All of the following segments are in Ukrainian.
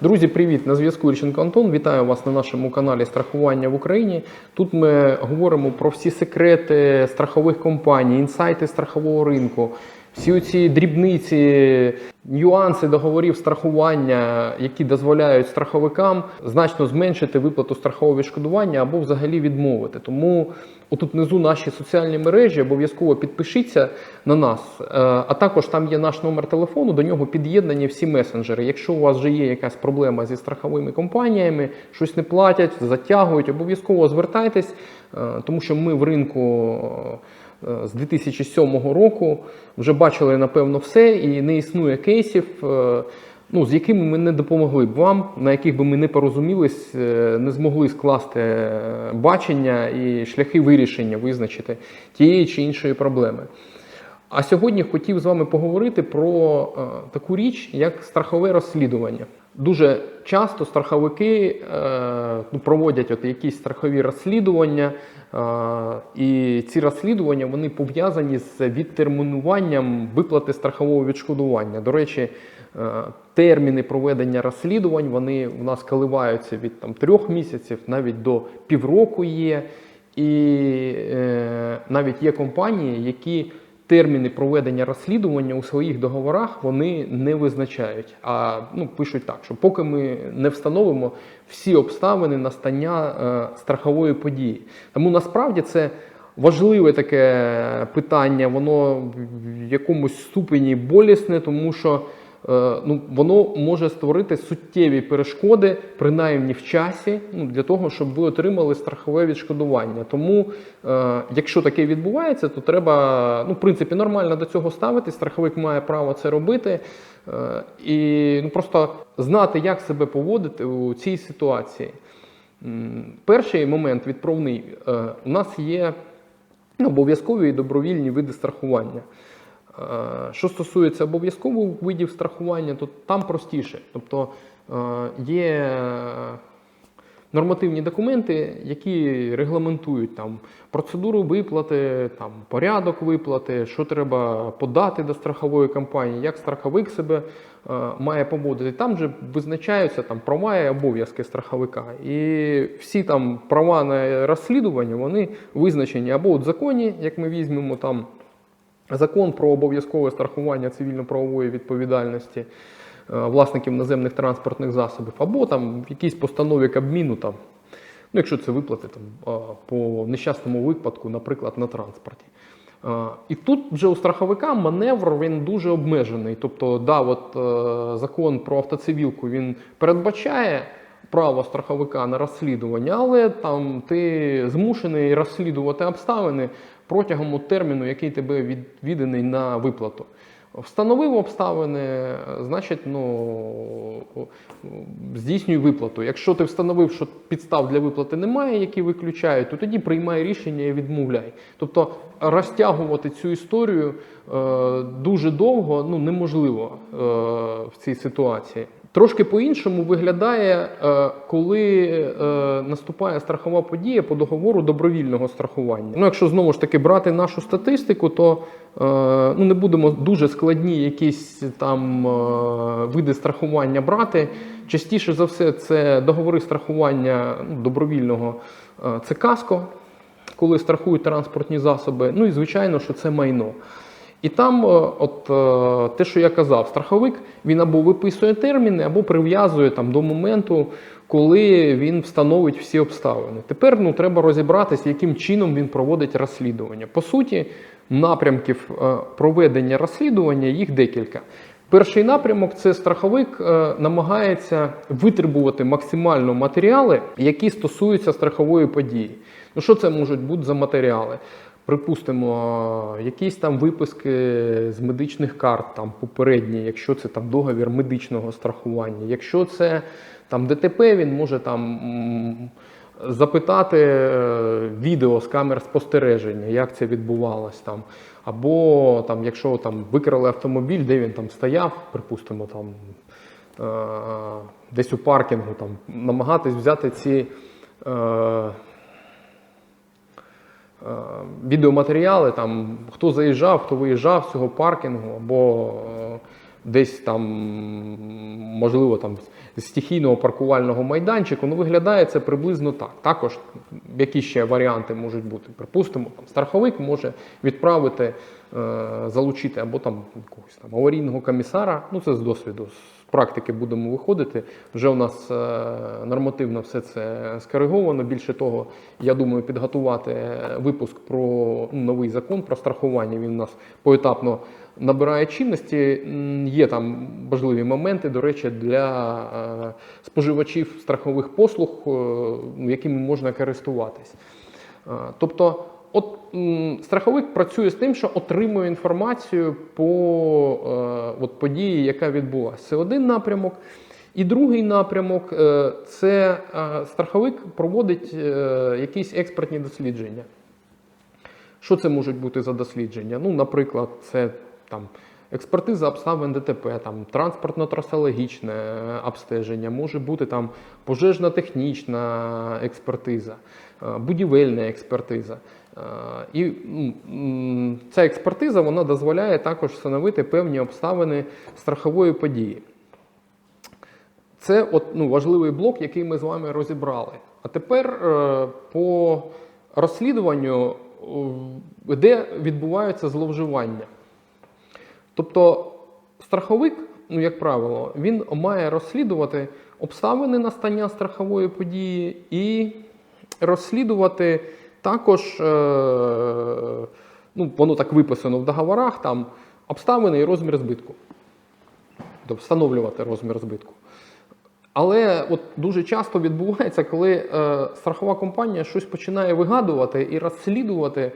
Друзі, привіт! На зв'язку Ірченко Антон. Вітаю вас на нашому каналі Страхування в Україні. Тут ми говоримо про всі секрети страхових компаній, інсайти страхового ринку, всі оці дрібниці, нюанси договорів страхування, які дозволяють страховикам значно зменшити виплату страхового відшкодування або взагалі відмовити. Тому отут внизу наші соціальні мережі обов'язково підпишіться на нас. Е, А також там є наш номер телефону, до нього під'єднані всі месенджери. Якщо у вас вже є якась проблема зі страховими компаніями, щось не платять, затягують, обов'язково звертайтесь, е, тому що ми в ринку. Е, З 2007 року вже бачили напевно все, і не існує кейсів, е, ну, з якими ми не допомогли б вам, на яких би ми не порозумілись, е, не змогли скласти бачення і шляхи вирішення визначити тієї чи іншої проблеми. А сьогодні хотів з вами поговорити про е, таку річ, як страхове розслідування. Дуже часто страховики е, ну, проводять от якісь страхові розслідування, е, і ці розслідування вони пов'язані з відтермінуванням виплати страхового відшкодування. До речі, е, терміни проведення розслідувань вони у нас коливаються від там, трьох місяців навіть до півроку є. І е, навіть є компанії, які терміни проведення розслідування у своїх договорах вони не визначають. А ну, пишуть так, що поки ми не встановимо всі обставини настання е, страхової події. Тому насправді це важливе таке питання, воно в якомусь ступені болісне, тому що. Е, ну, воно може створити суттєві перешкоди, принаймні в часі, ну, для того, щоб ви отримали страхове відшкодування. Тому, е, якщо таке відбувається, то треба, ну, в принципі, нормально до цього ставитись. Страховик має право це робити. Е, і ну, просто знати, як себе поводити у цій ситуації. Перший момент відправний. Е, у нас є обов'язкові і добровільні види страхування. Е, Що стосується обов'язкових видів страхування, то там простіше. Тобто е, є нормативні документи, які регламентують там процедуру виплати, там порядок виплати, що треба подати до страхової компанії, як страховик себе е, має поводити. Там же визначаються там права і обов'язки страховика. І всі там права на розслідування вони визначені або в законі, як ми візьмемо там. Закон про обов'язкове страхування цивільно-правової відповідальності е, власників наземних транспортних засобів, або там в якійсь постанові Кабміну, там, ну, якщо це виплати там, по нещасному випадку, наприклад, на транспорті. І тут вже у страховика маневр він дуже обмежений. Тобто, да, от, е, закон про автоцивілку він передбачає право страховика на розслідування, але там ти змушений розслідувати обставини протягом терміну, який тебе від, відданий на виплату. Встановив обставини, значить, ну, здійснюй виплату. Якщо ти встановив, що підстав для виплати немає, які виключають, то тоді приймай рішення і відмовляй. Тобто розтягувати цю історію е, дуже довго ну, неможливо е, в цій ситуації. Трошки по-іншому виглядає, е, коли е, наступає страхова подія по договору добровільного страхування. Ну, якщо знову ж таки брати нашу статистику, то е, ну, не будемо дуже складні якісь там види страхування брати. Частіше за все, це договори страхування ну, добровільного, це каско, коли страхують транспортні засоби. Ну і звичайно, що це майно. І там, е, от е, те, що я казав, страховик він або виписує терміни, або прив'язує там до моменту, коли він встановить всі обставини. Тепер ну, треба розібратися, яким чином він проводить розслідування. По суті, напрямків е, проведення розслідування їх декілька. Перший напрямок це страховик намагається витребувати максимально матеріали, які стосуються страхової події. Ну, що це можуть бути за матеріали? Припустимо, якісь там виписки з медичних карт, там попередні, якщо це там договір медичного страхування. Якщо це там ДТП, він може там запитати е, відео з камер спостереження, як це відбувалось там. Або там, якщо там викрали автомобіль, де він там стояв, припустимо, там е, десь у паркінгу, там намагатись взяти ці. Е, відеоматеріали, там, хто заїжджав, хто виїжджав з цього паркінгу, або е, десь там, можливо, там стихійного паркувального майданчику. Ну, виглядає це приблизно так. Також які ще варіанти можуть бути? Припустимо, там, страховик може відправити, е, залучити або там якогось там аварійного комісара. Ну, це з досвіду. З практики будемо виходити. Вже у нас е, нормативно все це скориговано. Більше того, я думаю, підготувати випуск про ну, новий закон про страхування. Він у нас поетапно набирає чинності. Є там важливі моменти, до речі, для е, споживачів страхових послуг, е, якими можна користуватись. Е, Тобто, от страховик працює з тим, що отримує інформацію по от, події, яка відбулася. Це один напрямок. І другий напрямок це страховик проводить якісь експертні дослідження. Що це можуть бути за дослідження? Ну, наприклад, це там експертиза обставин ДТП, там транспортно-трасологічне е, обстеження, може бути там пожежно-технічна експертиза, е, будівельна експертиза. Е, І ця експертиза вона дозволяє також встановити певні обставини страхової події. Це от, ну, важливий блок, який ми з вами розібрали. А тепер по розслідуванню, де відбуваються зловживання. Тобто страховик, ну, як правило, він має розслідувати обставини настання страхової події і розслідувати також, е, ну, воно так виписано в договорах, там обставини і розмір збитку. Тобто встановлювати розмір збитку. Але от дуже часто відбувається, коли е, страхова компанія щось починає вигадувати і розслідувати,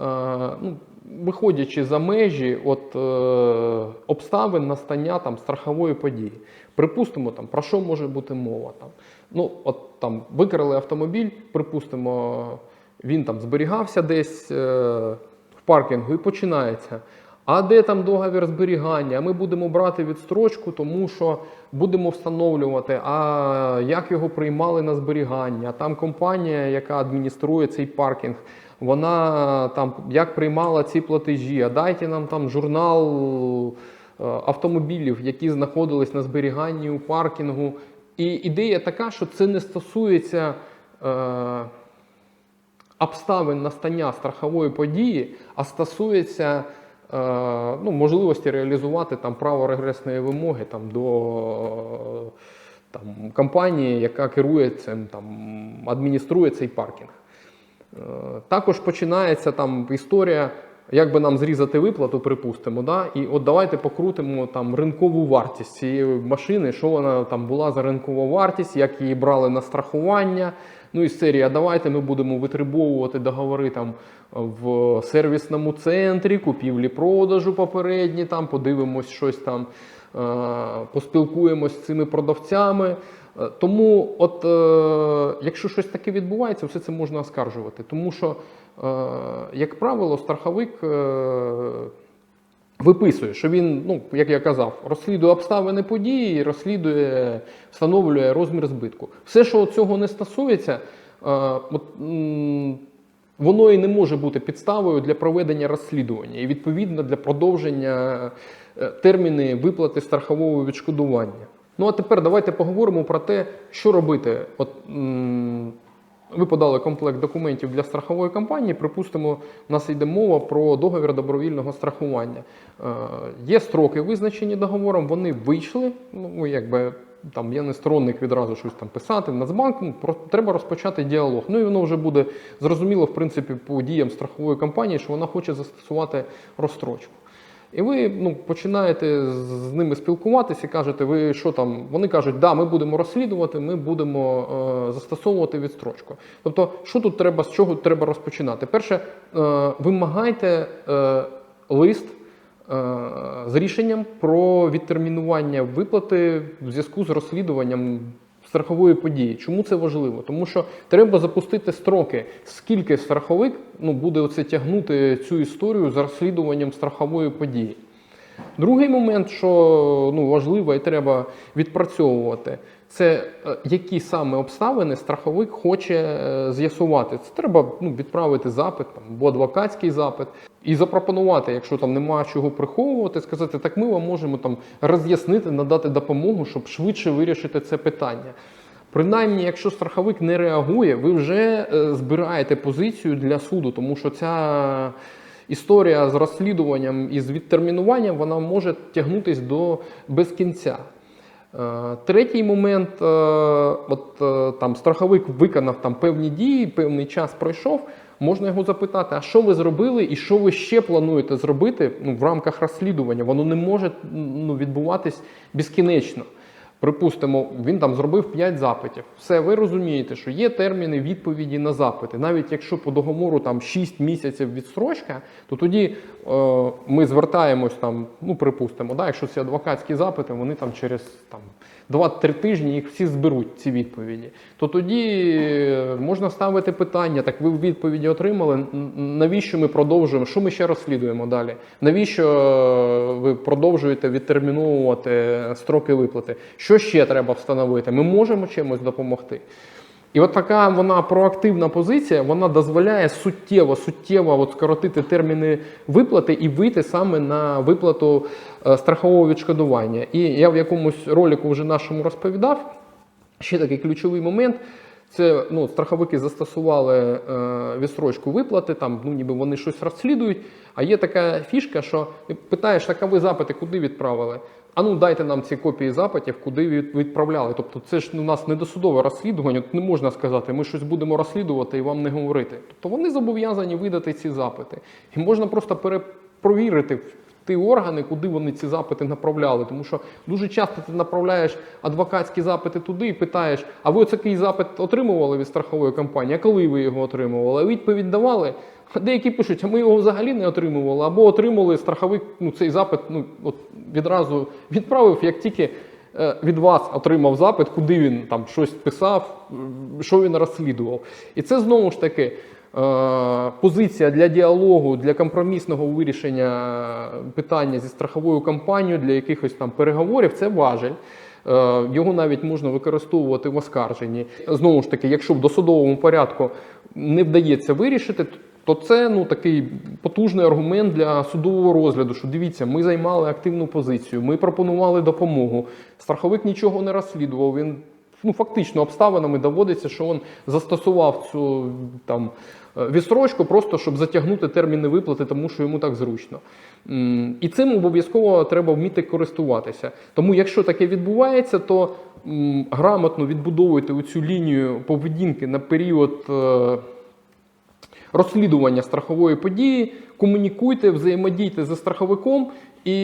ну, виходячи за межі от, е, обставин настання там, страхової події. Припустимо, там, про що може бути мова. Там. Ну, от, там, викрали автомобіль, припустимо, він там зберігався десь е, в паркінгу і починається. А де там договір зберігання? Ми будемо брати відстрочку, тому що будемо встановлювати, а як його приймали на зберігання. Там компанія, яка адмініструє цей паркінг, вона там як приймала ці платежі. А дайте нам там журнал е, автомобілів, які знаходились на зберіганні у паркінгу. І ідея така, що це не стосується. Е, обставин настання страхової події, а стосується ну, можливості реалізувати там право регресної вимоги там, до там, компанії, яка керує цим, там, адмініструє цей паркінг. Е, Також починається там історія, як би нам зрізати виплату, припустимо, да? і от давайте покрутимо там ринкову вартість цієї машини, що вона там була за ринкова вартість, як її брали на страхування. Ну і з серії, а давайте ми будемо витребовувати договори там в сервісному центрі, купівлі-продажу попередні, там подивимось щось там, е, поспілкуємось з цими продавцями. Е, Тому, от е, якщо щось таке відбувається, все це можна оскаржувати. Тому що, як правило, страховик виписує, що він, ну, як я казав, розслідує обставини події, розслідує, встановлює розмір збитку. Все, що цього не стосується, е, от, воно і не може бути підставою для проведення розслідування і відповідно для продовження е, терміни виплати страхового відшкодування. Ну а тепер давайте поговоримо про те, що робити. От, ви подали комплект документів для страхової компанії. Припустимо, у нас йде мова про договір добровільного страхування. Е, є строки визначені договором, вони вийшли. Ну, якби там я не сторонник відразу щось там писати. Нацбанк ну, про- треба розпочати діалог. Ну і воно вже буде зрозуміло, в принципі, по діям страхової компанії, що вона хоче застосувати розстрочку. І ви ну, починаєте з- ними спілкуватися і кажете, ви що там? Вони кажуть, да, ми будемо розслідувати, ми будемо е, застосовувати відстрочку. Тобто, що тут треба, з чого треба розпочинати? Перше, е, вимагайте е, лист е, з рішенням про відтермінування виплати в зв'язку з розслідуванням страхової події. Чому це важливо? Тому що треба запустити строки, скільки страховик ну, буде оце тягнути цю історію з розслідуванням страхової події. Другий момент, що ну, важливо і треба відпрацьовувати, Це е, які саме обставини страховик хоче е, з'ясувати. Це треба ну, відправити запит там, або адвокатський запит і запропонувати, якщо там немає чого приховувати, сказати, так ми вам можемо там роз'яснити, надати допомогу, щоб швидше вирішити це питання. Принаймні, якщо страховик не реагує, ви вже е, збираєте позицію для суду, тому що ця історія з розслідуванням і з відтермінуванням вона може тягнутись до без кінця. Е, Третій момент, е, от е, там страховик виконав там певні дії, певний час пройшов. Можна його запитати, а що ви зробили і що ви ще плануєте зробити ну, в рамках розслідування? Воно не може ну, відбуватись безкінечно. Припустимо, він там зробив 5 запитів. Все, ви розумієте, що є терміни відповіді на запити. Навіть якщо по договору там 6 місяців відстрочка, то тоді е, ми звертаємось там, ну припустимо, да, якщо це адвокатські запити, вони там через там, 2-3 тижні їх всі зберуть, ці відповіді. То тоді е, можна ставити питання: так ви відповіді отримали. Навіщо ми продовжуємо? Що ми ще розслідуємо далі? Навіщо е, ви продовжуєте відтерміновувати строки виплати? Що ще треба встановити? Ми можемо чимось допомогти. І от така вона проактивна позиція, вона дозволяє суттєво, суттєво от скоротити терміни виплати і вийти саме на виплату е, страхового відшкодування. І я в якомусь ролику вже нашому розповідав. Ще такий ключовий момент. Це ну, страховики застосували е, відстрочку виплати, там ну, ніби вони щось розслідують. А є така фішка, що ти питаєш, так а ви запити куди відправили? А ну дайте нам ці копії запитів, куди від- відправляли. Тобто це ж у нас не досудове розслідування. Тут не можна сказати, ми щось будемо розслідувати і вам не говорити. Тобто вони зобов'язані видати ці запити. І можна просто перепровірити ті органи, куди вони ці запити направляли. Тому що дуже часто ти направляєш адвокатські запити туди і питаєш, а ви такий запит отримували від страхової компанії, а коли ви його отримували? Відповідь давали. Деякі пишуть, а ми його взагалі не отримували, або отримали страховик, ну цей запит ну, от відразу відправив, як тільки е, від вас отримав запит, куди він там щось писав, що він розслідував. І це знову ж таки е, позиція для діалогу, для компромісного вирішення питання зі страховою компанією, для якихось там переговорів. Це важель. Е, Його навіть можна використовувати в оскарженні. Знову ж таки, якщо в досудовому порядку не вдається вирішити, то це ну такий потужний аргумент для судового розгляду. Що дивіться, ми займали активну позицію, ми пропонували допомогу. Страховик нічого не розслідував. Він ну фактично обставинами доводиться, що він застосував цю там е, відстрочку, просто щоб затягнути терміни виплати, тому що йому так зручно. І цим обов'язково треба вміти користуватися. Тому, якщо таке відбувається, то грамотно відбудовуйте цю лінію поведінки на період. Розслідування страхової події, комунікуйте, взаємодійте зі страховиком і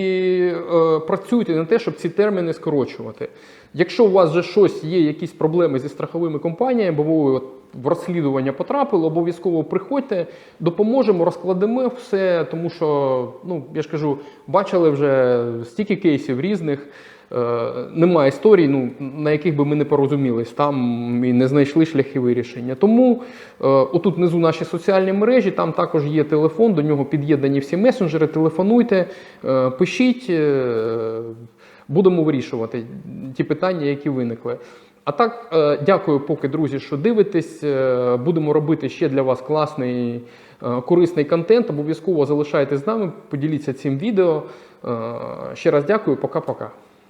е, працюйте на те, щоб ці терміни скорочувати. Якщо у вас вже щось є, якісь проблеми зі страховими компаніями, бо ви в розслідування потрапили, обов'язково приходьте, допоможемо, розкладемо все, тому що, ну я ж кажу, бачили вже стільки кейсів різних. Е, Немає історій, ну, на яких би ми не порозумілись, там і не знайшли шляхи вирішення. Тому е, отут внизу наші соціальні мережі, там також є телефон, до нього під'єднані всі месенджери. Телефонуйте, е, пишіть, е, будемо вирішувати ті питання, які виникли. А так, е, дякую, поки друзі, що дивитесь. Е, Будемо робити ще для вас класний, е, корисний контент. Обов'язково залишайтесь з нами, поділіться цим відео. Е, Ще раз дякую, пока-пока.